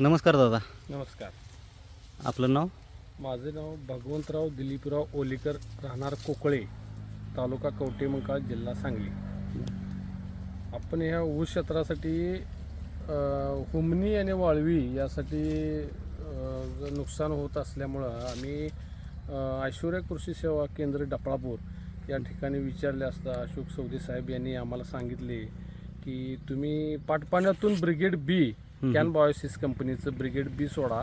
नमस्कार दादा. नमस्कार. आपलं नाव? माझे नाव भगवंतराव दिलीपराव ओलीकर राहणार कोकळे तालुका कवटेमंकाळ जिल्हा सांगली. आपण ह्या ऊस क्षेत्रासाठी अ, हुमणी आणि वाळवी यासाठी नुकसान होत असल्यामुळं आम्ही अ, ऐश्वर्या कृषी सेवा केंद्र डपळापूर या ठिकाणी विचारले असता अशोक सौदे साहेब यांनी आम्हाला सांगितले की तुम्ही पाटपाण्यातून ब्रिगेड बी कॅन बॉयसिस कंपनीचं ब्रिगेड बी सोडा.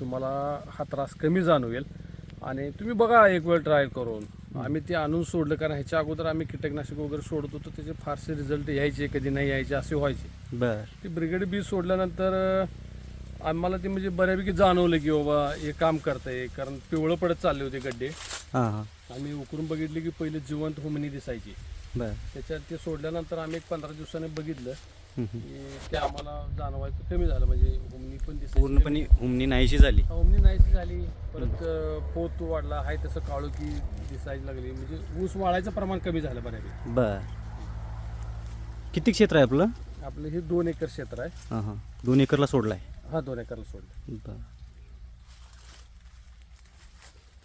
तुम्हाला हा त्रास कमी जाणवेल. आणि तुम्ही बघा एक वेळ ट्राय करून. आम्ही ते आणून सोडलं कारण ह्याच्या अगोदर आम्ही कीटकनाशक वगैरे सोडत होतो त्याचे फारसे रिझल्ट यायचे कधी नाही यायचे असे व्हायचे. बर. ते ब्रिगेड बी सोडल्यानंतर आम्हाला ते म्हणजे बऱ्यापैकी जाणवलं की बाबा हे काम करतंय कारण पिवळं पडत चालले होते गड्डे. आम्ही उकरून बघितले की पहिले जिवंत हुमणी दिसायची. त्याच्यात ते सोडल्यानंतर आम्ही एक पंधरा दिवसाने बघितलं. की ते आम्हाला जाणवायचं कमी झालं. म्हणजे हुमणी पण कमी पूर्णपणे हुमणी नाहीशी झाली. अवनी नाहीशी झाली. परत पोत वाढला. हाय तसं काळू की दिसायला लागली. म्हणजे ऊस वाढायचं प्रमाण कमी झालं बऱ्यापैकी. बर. किती क्षेत्र आहे आपलं? आपलं हे दोन एकर क्षेत्र आहे. हां हां. दोन एकरला सोडला आहे हा दोन एकरला सोडलं. बर.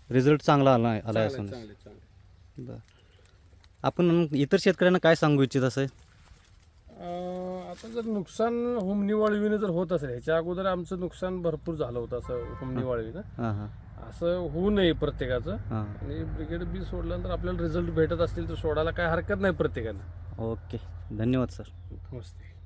रिझल्ट चांगला आला आहे आला आहे चांगलं समजा चांगलं चांगलं बर. आपण इतर शेतकऱ्यांना काय सांगू इच्छित असं? अं, आता जर नुकसान हुमणी वाळवीनं जर होत असेल ह्याच्या अगोदर आमचं नुकसान भरपूर झालं होतं असं हुमणी वाळवीनं हां हां. असं होऊ नये प्रत्येकाचं. हां. आणि ब्रिगेड बी सोडल्यानंतर आपल्याला रिझल्ट भेटत असतील तर सोडायला काय हरकत नाही प्रत्येकानं. ओके. धन्यवाद सर. नमस्ते.